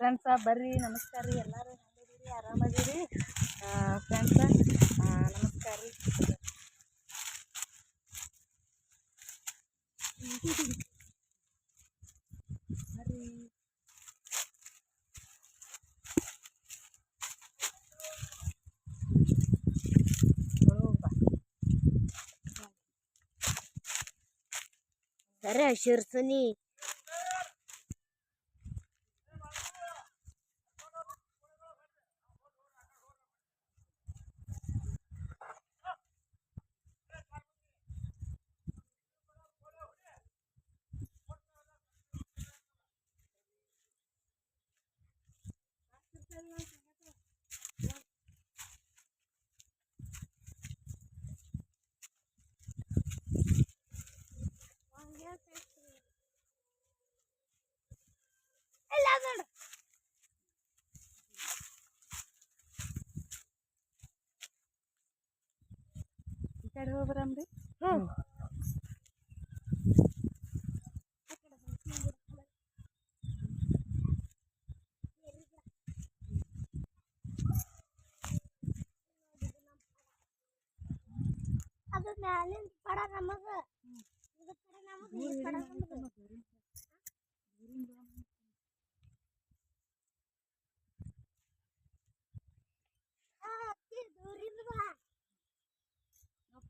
Friends ಬರ್ರಿ ನಮಸ್ಕಾರ ರೀ ಎಲ್ಲರೂ ಹೆಂಗಿದ್ದೀರಿ ಆರಾಮದಿರಿ ಫ್ರೆಂಡ್ಸ ನಮಸ್ಕಾರ ರೀ ಬರ್ರಿ ಒಳಗ್ ಬಾ. ಸರಿ ಶಿರ್ಸನಿ ಈ ಕಡೆ ಹೋಗ್ಬರಮ್ರಿ ಹ್ಮ್. ಅದು ಮ್ಯಾಲಿಂದ ಪಡ ನಮಗ ಇದು ಪಡ ನಮಗ ಈ ಪಡ ನಮಗ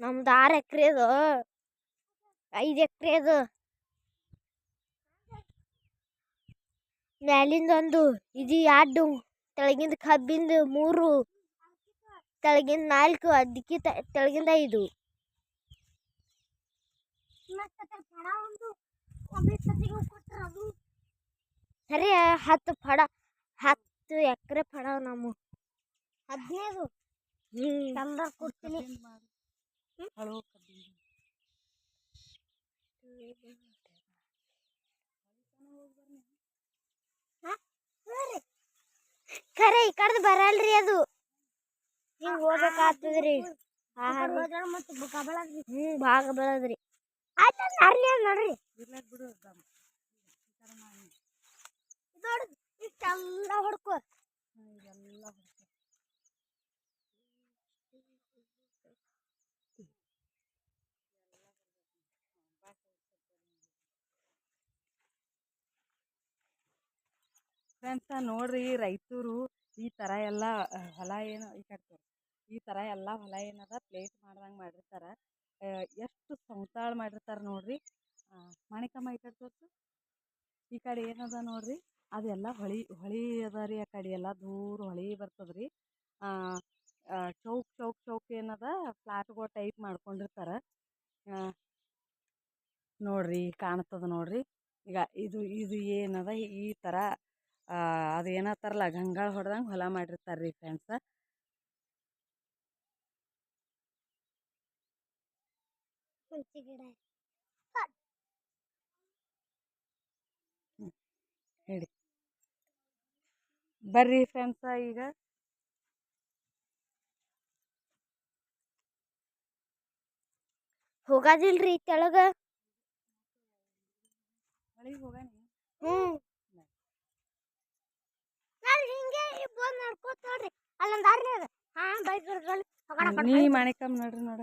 ನಮ್ದು ಆರು ಎಕರೆ ಅದು ಐದು ಎಕರೆ ಅದು ಮ್ಯಾಲಿಂದ ಒಂದು ಇದು ಎರಡು ತೆಳಗಿಂದ ಕಬ್ಬಿಂದ ಮೂರು, ತೆಳಗಿಂದ ನಾಲ್ಕು ಅದಕ್ಕೆ ತೆಳಗಿಂದ ಐದು. ಸರಿ, ಹತ್ತು ಫಡ, ಹತ್ತು ಎಕರೆ ಫಡ ನಮ್ಮ. ಹದಿನೈದು. ತಂದ ಕೊಡ್ತೀನಿ. ಕಬ್ಬಿಂದು. ಖರೆ ಈ ಕಡ್ದು ಬರಲ್ರಿ ಅದು. ಹಿಂಗ್ ಹೋಗ್ಬೇಕಾಗ್ತದ್ರಿ. ಹ್ಮ್ ಭಾಗ ಬೆಳದ್ರಿ ಆಯ್ತ ಕಡೆ ಮಾಡಿ. ನೋಡ್ರಿ ಇಷ್ಟೆಲ್ಲ ಹೊಡ್ಕೊ. ಹ್ಮ್, ಹೊಡ್ಕೊ. ಫ್ರೆಂಡ್ಸ ನೋಡ್ರಿ ರೈತರು ಈ ಥರ ಎಲ್ಲ ಹೊಲ ಏನು ಈ ಕಡೆ ಈ ಥರ ಎಲ್ಲ ಹೊಲ ಏನದ ಪ್ಲೇಟ್ ಮಾಡ್ದಂಗೆ ಮಾಡಿರ್ತಾರೆ. ಎಷ್ಟು ಸಂತಾಳ ಮಾಡಿರ್ತಾರೆ ನೋಡ್ರಿ. ಮಾಣಿಕಮ್ಮ ಈ ಕಡೆ ತೋರಿಸು. ಈ ಕಡೆ ಏನದ ನೋಡ್ರಿ. ಅದೆಲ್ಲ ಹೊಳಿ ಹೊಳಿ ಅದ ರೀ ಆ ಕಡೆ ಎಲ್ಲ ದೂರ ಹೊಳಿ ಬರ್ತದೆ ರೀ ಚೌಕ್ ಚೌಕ್ ಚೌಕ್ ಏನದ ಫ್ಲಾಟ್ಗಳು ಟೈಪ್ ಮಾಡ್ಕೊಂಡಿರ್ತಾರೆ. ನೋಡ್ರಿ ಕಾಣ್ತದ ನೋಡ್ರಿ. ಈಗ ಇದು ಇದು ಏನದ ಈ ಥರ ಅದು ಏನತ್ತಾರಲ್ಲ ಗಂಗಾಳ ಹೊಡೆದಂಗೆ ಹೊಲ ಮಾಡಿರ್ತಾರೆ ರೀ ಫ್ರೆಂಡ್ಸ ಹೇಳಿ. ಬರ್ರಿ ಫ್ರೆಂಡ್ಸ ಈಗ. ಹೋಗೋದಿಲ್ರಿ ತೆಳಗ. ಹೊಳಿಗೆ ಹೋಗೋಣ ಹ್ಮ್ ನಾನ್ ಹಿಂಗೆ ಬಂದ್ ನಡ್ಕೋತ ನೋಡ್ರಿ ಅಲ್ಲೊಂದ್ ದಾರಿ ಅದ. ಹಾ ಬೈಕ್ ನೀ ಮಾಣಿಕಮ್ಮ ನೋಡ್ರಿ ನೋಡ.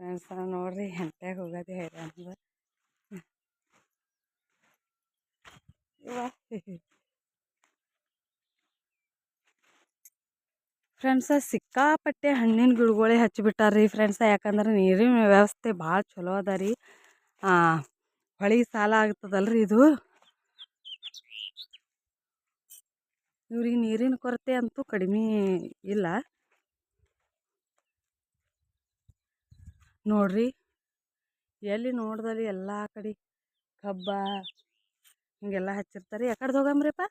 ಫ್ರೆಂಡ್ಸ ನೋಡ್ರಿ ಹೆಂಟ್ಯಾಗ ಹೋಗೋದೇ ಹೈರಾಣ ಫ್ರೆಂಡ್ಸ ಸಿಕ್ಕಾಪಟ್ಟೆ ಹಣ್ಣಿನ ಗಿಡಗಳೇ ಹಚ್ಚಿಬಿಟ್ಟಾರ್ರಿ ಫ್ರೆಂಡ್ಸ ಯಾಕಂದ್ರೆ ನೀರಿನ ವ್ಯವಸ್ಥೆ ಭಾಳ ಚಲೋ ಅದ ರೀ. ಹೊಳಿ ಸಾಲ ಆಗ್ತದಲ್ಲ ರೀ ಇದು. ಇವ್ರಿಗೆ ನೀರಿನ ಕೊರತೆ ಅಂತೂ ಕಡಿಮೆ ಇಲ್ಲ. ನೋಡ್ರಿ, ಎಲ್ಲಿ ನೋಡ್ದಲ್ಲಿ ಎಲ್ಲ ಕಡೆ ಕಬ್ಬ ಹಿಂಗೆಲ್ಲ ಹಚ್ಚಿರ್ತಾರೆ. ಯಾಕಡೆ ಹೋಗಂಬ್ರಿಪ್ಪ